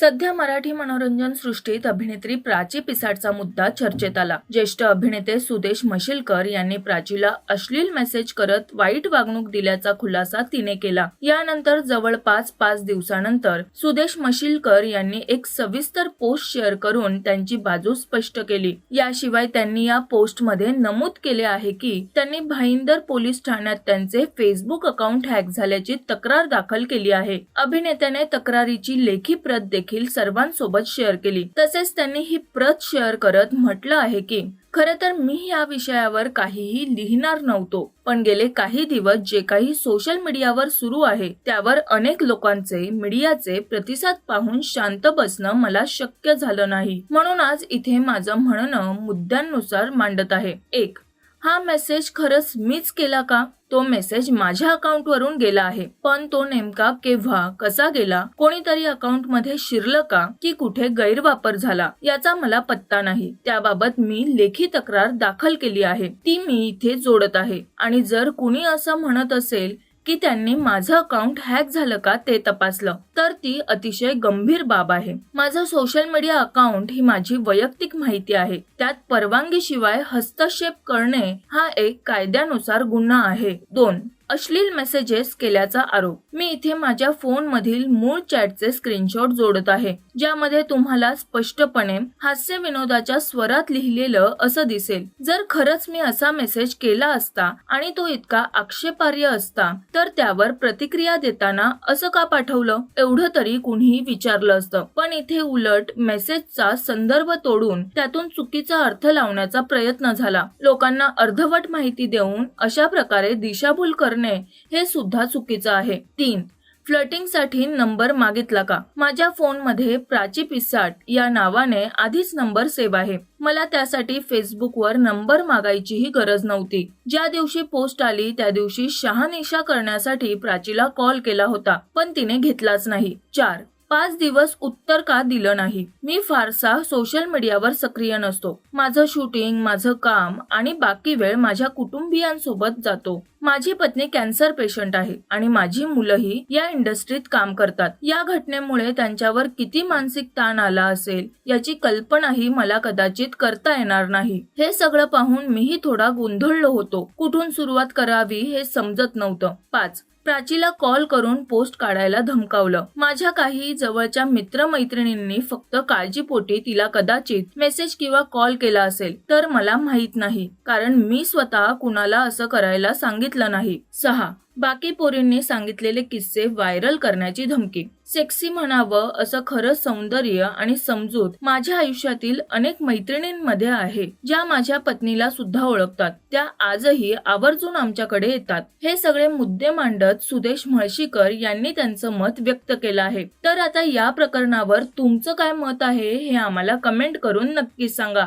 सध्या मराठी मनोरंजन सृष्टीत अभिनेत्री प्राची पिसाटचा मुद्दा चर्चेत आला. ज्येष्ठ अभिनेते सुदेश मशिलकर यांनी प्राचीला अश्लील मेसेज करत वाईट वागणूक दिल्याचा खुलासा तिने केला. यानंतर जवळपास पाच दिवसानंतर सुदेश मशिलकर यांनी एक सविस्तर पोस्ट शेअर करून त्यांची बाजू स्पष्ट केली. याशिवाय त्यांनी या पोस्टमध्ये नमूद केले आहे की त्यांनी भाईंदर पोलीस ठाण्यात त्यांचे फेसबुक अकाउंट हॅक झाल्याची तक्रार दाखल केली आहे. अभिनेत्याने तक्रारीची लेखी प्रत देखील देखील सर्वांसोबत शेअर केली. तसेच त्यांनी ही प्रत शेअर करत म्हटलं आहे की खरं तर मी या विषयावर काहीही लिहिणार नव्हतो पण गेले काही दिवस जे काही सोशल मीडियावर सुरू आहे त्यावर अनेक लोकांचे मीडियाचे प्रतिसाद पाहून शांत बसणं मला शक्य झालं नाही. म्हणून आज इथे माझं म्हणणं मुद्द्यांनुसार मांडत आहे. एक हा मेसेज खरंच मीच केला का? तो मेसेज माझ्या अकाउंटवरून गेला आहे. पण तो नेमका केव्हा कसा गेला? कोणीतरी अकाउंटमध्ये शिरलं का? की कुठे गैरवापर झाला? याचा मला पत्ता नाही. त्याबाबत मी लेखी तक्रार दाखल केली आहे. ती मी इथे जोडत आहे. आणि जर कुणी असं म्हणत असेल की त्यांनी माझं अकाउंट हॅक झालं का ते तपासलं. तर ती अतिशय गंभीर बाब आहे. माझं सोशल मीडिया अकाउंट ही माझी वैयक्तिक माहिती आहे. त्यात परवानगीशिवाय हस्तक्षेप करणे हा एक कायद्यानुसार गुन्हा आहे. दोन अश्लील मेसेजेस केल्याचा आरोप. मी इथे माझ्या फोन मधील मूळ चॅटचे स्क्रीनशॉट जोडत आहे ज्यामध्ये तुम्हाला स्पष्टपणे हास्य विनोदाच्या स्वरात लिहिलेलं असं दिसेल. जर खरंच मी असा मेसेज केला असता आणि तो इतका आक्षेपार्ह असता तर त्यावर प्रतिक्रिया देताना असं का पाठवलं? एवढं तरी कुणीही विचारलं असतं. पण इथे उलट मेसेजचा संदर्भ तोडून त्यातून चुकीचा अर्थ लावण्याचा प्रयत्न झाला. लोकांना अर्धवट माहिती देऊन अशा प्रकारे दिशाभूल करणे हे सुद्धा चुकीचं आहे. तीन फ्लटिंगसाठी नंबर मागितला का? माझ्या फोनमध्ये प्राची पिसाट या नावाने आधीच नंबर सेव्ह आहे. मला त्यासाठी फेसबुकवर नंबर मागायचीही गरज नव्हती. ज्या दिवशी पोस्ट आली त्या दिवशी शहानिशा करण्यासाठी प्राचीला कॉल केला होता पण तिने घेतलाच नाही. चार पाच दिवस उत्तर का दिलं नाही? मी फारसा सोशल मीडियावर सक्रिय नसतो. माझं शूटिंग माझं काम आणि बाकी वेळ माझ्या कुटुंबियांसोबत जातो. माझी पत्नी कॅन्सर पेशंट आहे आणि माझी मुलंही या इंडस्ट्रीत काम करतात. या घटनेमुळे त्यांच्यावर किती मानसिक ताण आला असेल याची कल्पनाही मला कदाचित करता येणार नाही. हे सगळं पाहून मीही थोडा गोंधळलो होतो. कुठून सुरुवात करावी हे समजत नव्हतं. पाच प्राचीला कॉल करून पोस्ट काढायला धमकावलं. माझ्या काही जवळच्या मित्रमैत्रिणींनी फक्त काळजीपोटी तिला कदाचित मेसेज किंवा कॉल केला असेल तर मला माहीत नाही कारण मी स्वतः कुणाला असं करायला सांगितलं नाही. सहा बाकी पोरींनी सांगितलेले किस्से व्हायरल करण्याची धमकी. सेक्सी म्हणावं असं खरं सौंदर्य आणि समजूत माझ्या आयुष्यातील अनेक मैत्रिणींमध्ये आहे ज्या माझ्या पत्नीला सुद्धा ओळखतात. त्या आजही आवर्जून आमच्याकडे येतात. हे सगळे मुद्दे मांडत सुदेश म्हळशीकर यांनी त्यांचं मत व्यक्त केलं आहे. तर आता या प्रकरणावर तुमचं काय मत आहे हे आम्हाला कमेंट करून नक्कीच सांगा.